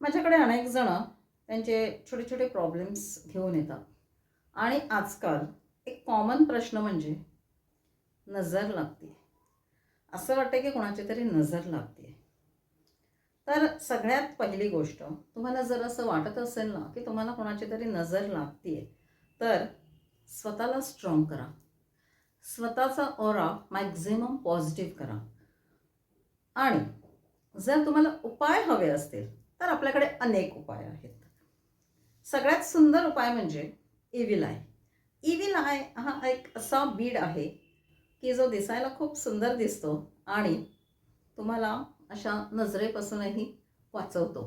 माझ्याकडे अनेक जण त्यांचे छोटे छोटे प्रॉब्लेम्स घेऊन येतात. आणि आजकाल एक कॉमन प्रश्न म्हणजे नजर लागते. असं वाटतं की कोणाची तरी नजर लागते. तर सगळ्यात पहिली गोष्ट तुम्हाला जर असं वाटत असेल ना की तुम्हाला कोणाची तरी नजर लागते तर स्वतःला स्ट्रॉंग करा. स्वतःचा ओरा मॅक्झिमम पॉझिटिव्ह करा. आणि जर तुम्हाला उपाय हवे असतील तर आपल्याकडे अनेक उपाय आहेत. सगळ्यात सुंदर उपाय म्हणजे इव्हिल आय इव्हिल आय हा एक असा बीड आहे की जो दिसायला खूप सुंदर दिसतो आणि तुम्हाला अशा नजरेपासूनही वाचवतो.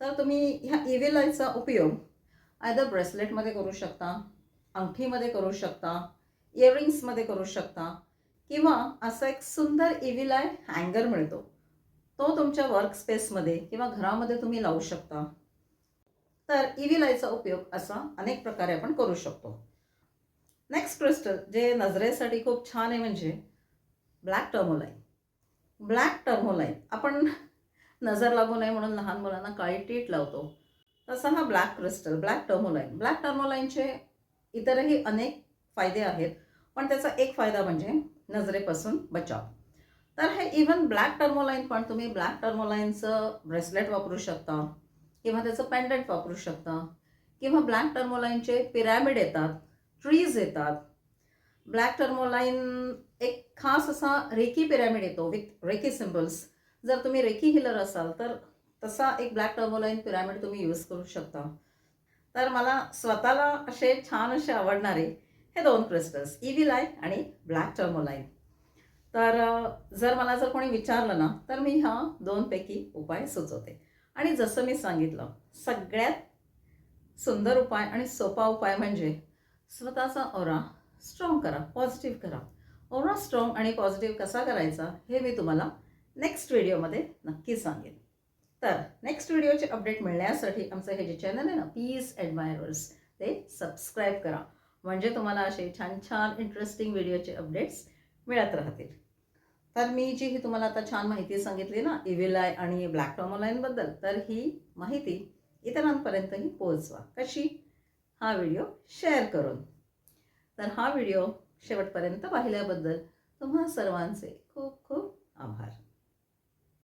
तर तुम्ही ह्या इव्हिल आयचा उपयोग आयदर ब्रेसलेटमध्ये करू शकता अंगठीमध्ये करू शकता इयरिंग्समध्ये करू शकता किंवा असा एक सुंदर इव्हिल आय हँगर मिळतो. तो तुमच्या वर्क स्पेसमध्ये किंवा घरामध्ये तुम्ही लावू शकता. तर इव्हिल लायचा उपयोग असा अनेक प्रकारे आपण करू शकतो. नेक्स्ट क्रिस्टल जे नजरेसाठी खूप छान आहे म्हणजे ब्लॅक टर्मोलाईन ब्लॅक टर्मोलाईन आपण नजर लागू नये म्हणून लहान मुलांना काळी टीट लावतो. तसा हा black crystal black tourmaline black टर्मोलाईनचे इतरही अनेक फायदे आहेत पण त्याचा एक फायदा म्हणजे नजरेपासून बचाव. तर हे इवन ब्लॅक टर्मोलाईन पण तुम्ही ब्लॅक टर्मोलाईनचं ब्रेसलेट वापरू शकता किंवा त्याचं पेंडंट वापरू शकता किंवा ब्लॅक टर्मोलाईनचे पिरॅमिड येतात ट्रीज येतात. ब्लॅक टर्मोलाईन एक खास असा रेकी पिरॅमिड येतो विथ रेकी सिम्बल्स जर तुम्ही रेकी हिलर असाल तर तसा एक ब्लॅक टर्मोलाईन पिरॅमिड तुम्ही यूज करू शकता. तर मला स्वतःला असे छान असे आवडणारे हे दोन क्रिस्टल्स इव्हिलाय आणि ब्लॅक टर्मोलाईन तर जर मला जर कोणी विचारलं ना तर मी ह्या दोनपैकी उपाय सुचवते. आणि जसं मी सांगितलं सगळ्यात सुंदर उपाय आणि सोपा उपाय म्हणजे स्वतःचा ओरा स्ट्रॉंग करा पॉझिटिव्ह करा. ओरा स्ट्रॉंग आणि पॉझिटिव्ह कसा करायचा हे मी तुम्हाला नेक्स्ट व्हिडिओमध्ये नक्की सांगेन. तर नेक्स्ट व्हिडिओचे अपडेट मिळण्यासाठी आमचं हे जे चॅनल आहे ना पीस ॲडमायरर्स ते सबस्क्राईब करा. म्हणजे तुम्हाला असे छान छान इंटरेस्टिंग व्हिडिओचे अपडेट्स मिळत राहतील. तर मी जी ही तुम्हाला आता छान माहिती सांगितली ना इव्हिलाय आणि ब्लॅक टॉमोलाईनबद्दल तर ही माहिती इतरांपर्यंतही पोहोचवा. कशी? हा व्हिडिओ शेअर करून. तर हा व्हिडिओ शेवटपर्यंत पाहिल्याबद्दल तुम्हा सर्वांचे खूप खूप आभार.